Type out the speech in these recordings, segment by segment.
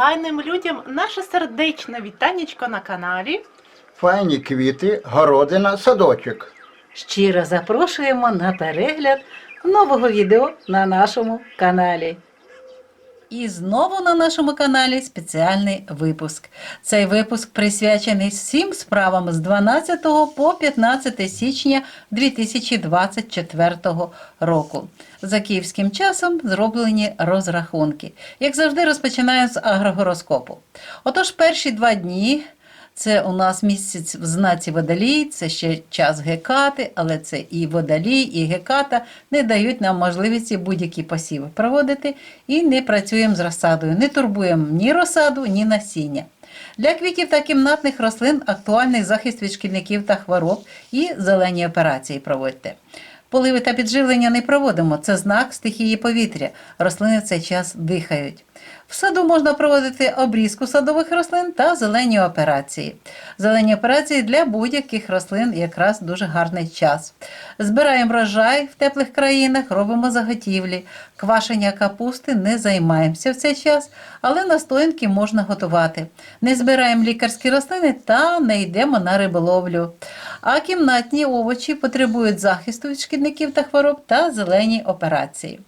файним людям наше сердечне вітанечко на каналі. Файні квіти, городина, садочок. Щиро запрошуємо на перегляд нового відео на нашому каналі. І знову на нашому каналі спеціальний випуск. Цей випуск присвячений всім справам з 12 по 15 січня 2024 року. За київським часом зроблені розрахунки. Як завжди, розпочинаю з агрогороскопу. Отож, перші два дні це у нас місяць в знаці водолій, це ще час гекати, але це і водолій, і геката не дають нам можливості будь-які посіви проводити і не працюємо з розсадою, не турбуємо ні розсаду, ні насіння. Для квітів та кімнатних рослин актуальний захист від шкідників та хвороб і зелені операції проводьте. Поливи та підживлення не проводимо, це знак стихії повітря. Рослини в цей час дихають. В саду можна проводити обрізку садових рослин та зелені операції. Зелені операції для будь-яких рослин якраз дуже гарний час. Збираємо врожай в теплих країнах, робимо заготівлі. Квашення капусти не займаємося в цей час, але настоянки можна готувати. Не збираємо лікарські рослини та не йдемо на риболовлю. А кімнатні овочі потребують захисту від шкідників та хвороб та зелені операції.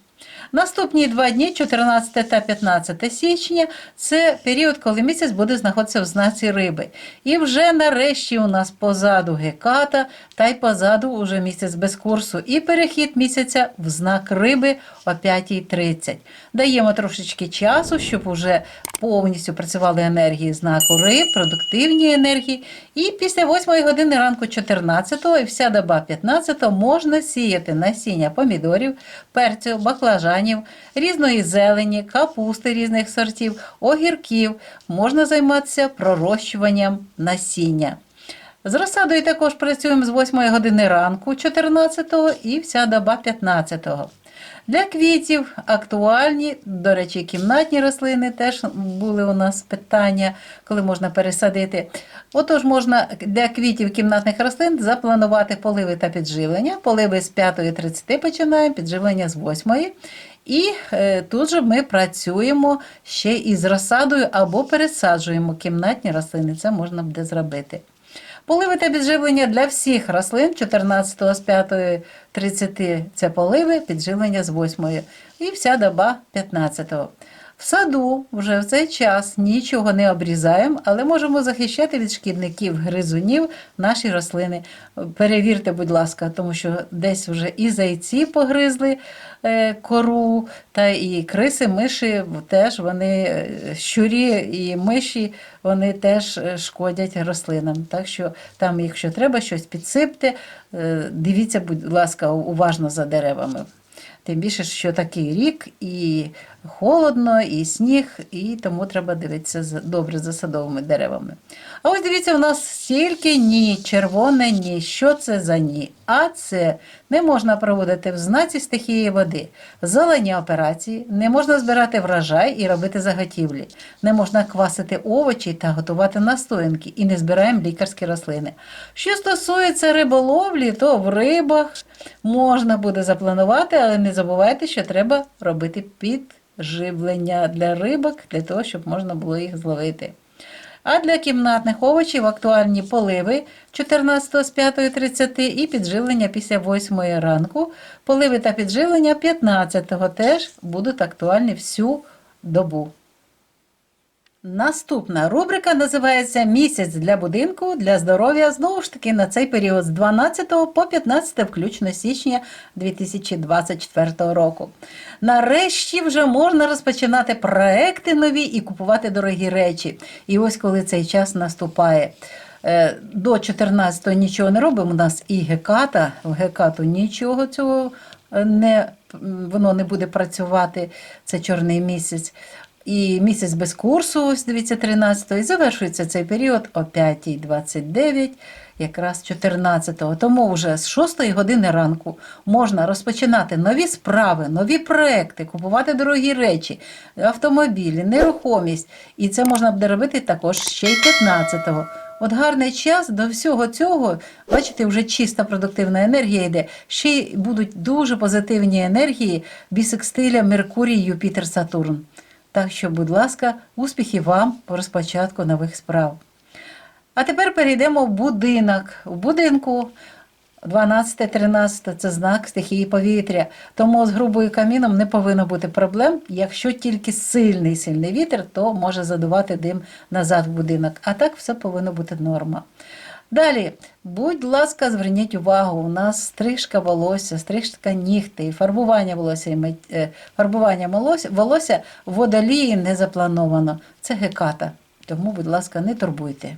Наступні два дні, 14 та 15 січня, це період, коли місяць буде знаходитися в знаці риби. І вже нарешті у нас позаду геката, та й позаду уже місяць без курсу. І перехід місяця в знак риби о 5.30. Даємо трошечки часу, щоб уже повністю працювали енергії знаку риб, продуктивні енергії. І після 8 години ранку 14 і вся доба 15 можна сіяти насіння помідорів, перцю, баклажанів, різної зелені, капусти різних сортів, огірків. Можна займатися пророщуванням насіння. З розсадою також працюємо з 8 години ранку 14 і вся доба 15. Для квітів актуальні, до речі, кімнатні рослини теж були у нас питання, коли можна пересадити. Отож, можна для квітів кімнатних рослин запланувати поливи та підживлення. Поливи з 5.30 починаємо, підживлення з 8. І е, тут же ми працюємо ще із розсадою або пересаджуємо кімнатні рослини. Це можна буде зробити. Поливи та підживлення для всіх рослин 14 з 5.30 це поливи, підживлення з 8 і вся доба 15. В саду вже в цей час нічого не обрізаємо, але можемо захищати від шкідників, гризунів наші рослини. Перевірте, будь ласка, тому що десь вже і зайці погризли е, кору, та і криси, миші теж вони е, щурі і миші вони теж е, шкодять рослинам. Так що там, якщо треба щось підсипте, дивіться, будь ласка, уважно за деревами. Тим більше, що такий рік і холодно, і сніг, і тому треба дивитися добре за садовими деревами. А ось дивіться, у нас стільки ні, червоне ні. Що це за ні? А це не можна проводити в знаці стихії води. Зелені операції, не можна збирати врожай і робити заготівлі, не можна квасити овочі та готувати настоянки і не збираємо лікарські рослини. Що стосується риболовлі, то в рибах можна буде запланувати, але не забувайте, що треба робити підживлення для рибок, для того, щоб можна було їх зловити. А для кімнатних овочів актуальні поливи 14 з 5.30 і підживлення після 8 ранку. Поливи та підживлення 15 теж будуть актуальні всю добу. Наступна рубрика називається Місяць для будинку для здоров'я. Знову ж таки, на цей період з 12 по 15 включно січня 2024 року. Нарешті вже можна розпочинати проекти нові і купувати дорогі речі. І ось коли цей час наступає. Е, До 14-го нічого не робимо. У нас і геката, в гекату нічого цього е, не, воно не буде працювати. Це чорний місяць. І місяць без курсу, ось дивіться, 13-го, і завершується цей період о 5.29, якраз 14-го. Тому вже з 6 години ранку можна розпочинати нові справи, нові проекти, купувати дорогі речі, автомобілі, нерухомість. І це можна буде робити також ще й 15-го. От гарний час до всього цього, бачите, вже чиста продуктивна енергія йде. Ще й будуть дуже позитивні енергії бісекстиля Меркурій, Юпітер, Сатурн. Так що, будь ласка, успіхів вам по розпочатку нових справ. А тепер перейдемо в будинок. У будинку 12-13 це знак стихії повітря. Тому з грубою каміном не повинно бути проблем. Якщо тільки сильний сильний вітер, то може задувати дим назад в будинок. А так все повинно бути норма. Далі, будь ласка, зверніть увагу, у нас стрижка волосся, стрижка нігтей, фарбування волосся, е, фарбування волосся водолії не заплановано. Це геката. Тому, будь ласка, не турбуйте.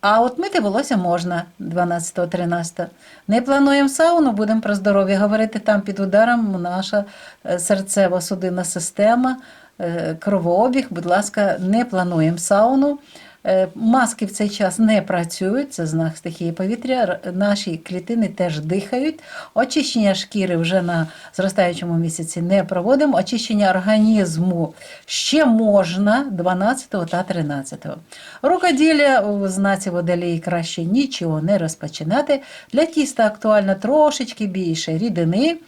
А от мити волосся можна 12-13. Не плануємо сауну, будемо про здоров'я говорити. Там під ударом наша е, серцево-судинна система, е, кровообіг. Будь ласка, не плануємо сауну. Е, Маски в цей час не працюють, це знак стихії повітря. Наші клітини теж дихають. Очищення шкіри вже на зростаючому місяці не проводимо. Очищення організму ще можна 12 та 13. Рукоділля у знаці водолії краще нічого не розпочинати. Для тіста актуально трошечки більше рідини.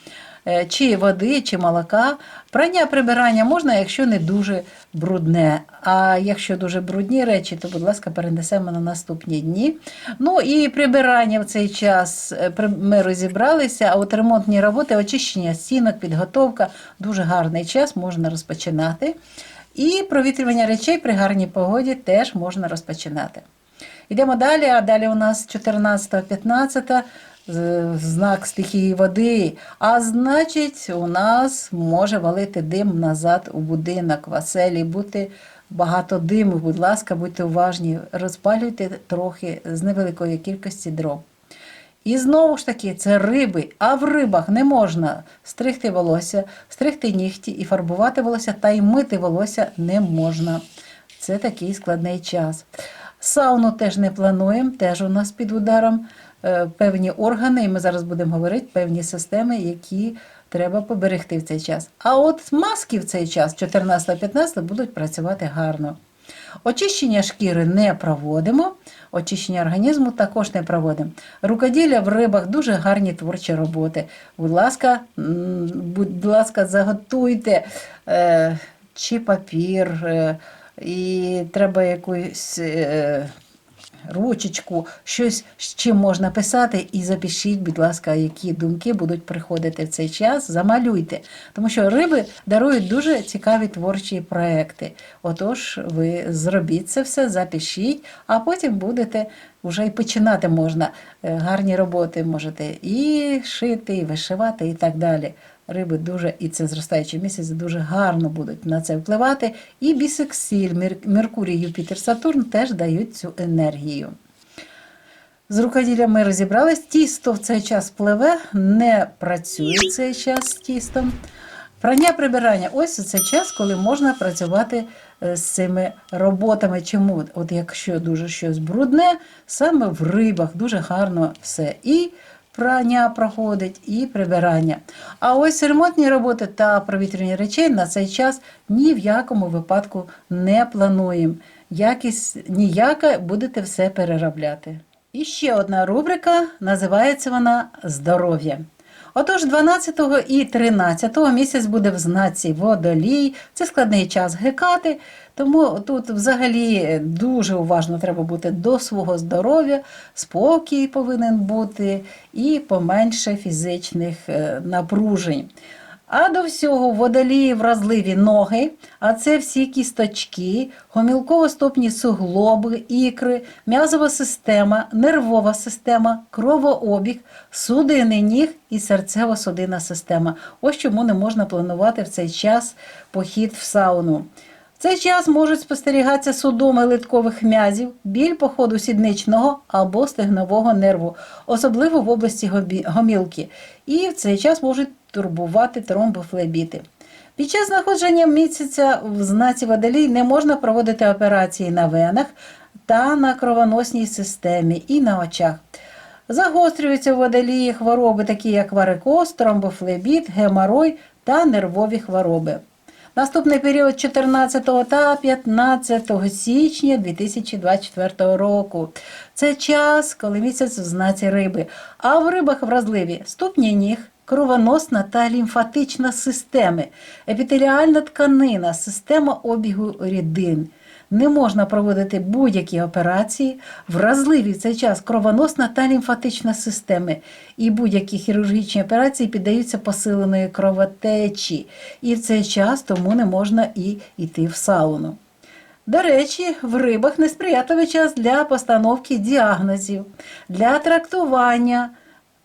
Е, Чи води, чи молока. Прання прибирання можна, якщо не дуже брудне. А якщо дуже брудні речі, то, будь ласка, перенесемо на наступні дні. Ну і прибирання в цей час е, ми розібралися, а от ремонтні роботи, очищення стінок, підготовка дуже гарний час, можна розпочинати. І провітрювання речей при гарній погоді теж можна розпочинати. Йдемо далі, а далі у нас 14-15 знак стихії води. А значить, у нас може валити дим назад у будинок, в оселі, бути багато диму. Будь ласка, будьте уважні, розпалюйте трохи з невеликої кількості дров. І знову ж таки, це риби. А в рибах не можна стригти волосся, стригти нігті і фарбувати волосся, та й мити волосся не можна. Це такий складний час. Сауну теж не плануємо, теж у нас під ударом е, певні органи, і ми зараз будемо говорити певні системи, які треба поберегти в цей час. А от маски в цей час, 14-15, будуть працювати гарно. Очищення шкіри не проводимо, очищення організму також не проводимо. Рукоділля в рибах дуже гарні творчі роботи. Будь ласка, будь ласка, заготуйте е, чи папір, е, і треба якусь. Е, ручечку, щось з чим можна писати, і запишіть, будь ласка, які думки будуть приходити в цей час. Замалюйте, тому що риби дарують дуже цікаві творчі проекти. Отож, ви зробіть це все, запишіть, а потім будете вже і починати можна. Е, Гарні роботи можете і шити, і вишивати, і так далі. Риби дуже, і це зростаючий місяць, дуже гарно будуть на це впливати. І бісексіль, Мер- Меркурій, Юпітер, Сатурн теж дають цю енергію. З рукоділлям ми розібрались. Тісто в цей час пливе, не працює в цей час з тістом. Прання прибирання ось у цей час, коли можна працювати е, з цими роботами. Чому? От якщо дуже щось брудне, саме в рибах дуже гарно все. І прання проходить, і прибирання. А ось ремонтні роботи та провітряні речей на цей час ні в якому випадку не плануємо. Якість ніяка, будете все переробляти. І ще одна рубрика, називається вона Здоров'я. Отож, 12 і 13 місяць буде в знаці водолій, це складний час гекати, тому тут взагалі дуже уважно треба бути до свого здоров'я, спокій повинен бути і поменше фізичних е, напружень. А до всього водолії вразливі ноги, а це всі кісточки, гомілково-стопні суглоби, ікри, м'язова система, нервова система, кровообіг, судини ніг і серцево-судинна система. Ось чому не можна планувати в цей час похід в сауну. В цей час можуть спостерігатися судоми литкових м'язів, біль по ходу сідничного або стегнового нерву, особливо в області гомілки. І в цей час можуть турбувати тромбофлебіти. Під час знаходження місяця в знаці водолій не можна проводити операції на венах та на кровоносній системі і на очах. Загострюються в водолії хвороби, такі як варикоз, тромбофлебіт, геморой та нервові хвороби. Наступний період 14 та 15 січня 2024 року. Це час, коли місяць в знаці риби, а в рибах вразливі ступні ніг, кровоносна та лімфатична системи, епітеліальна тканина, система обігу рідин. Не можна проводити будь-які операції, вразливі в цей час кровоносна та лімфатична системи, і будь-які хірургічні операції піддаються посиленої кровотечі. І в цей час тому не можна і йти в сауну. До речі, в рибах несприятливий час для постановки діагнозів, для трактування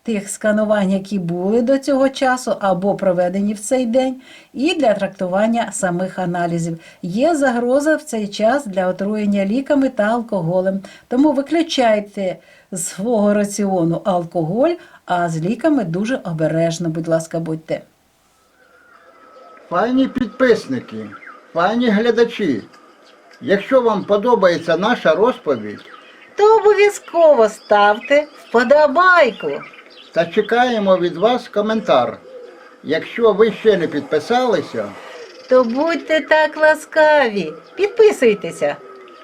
тих сканувань, які були до цього часу або проведені в цей день, і для трактування самих аналізів. Є загроза в цей час для отруєння ліками та алкоголем. Тому виключайте з свого раціону алкоголь, а з ліками дуже обережно, будь ласка, будьте. Файні підписники, файні глядачі. Якщо вам подобається наша розповідь, То обов'язково ставте вподобайку. Та чекаємо від вас коментар. Якщо ви ще не підписалися, То будьте так ласкаві, підписуйтеся.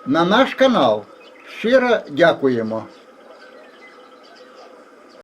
на наш канал щиро дякуємо.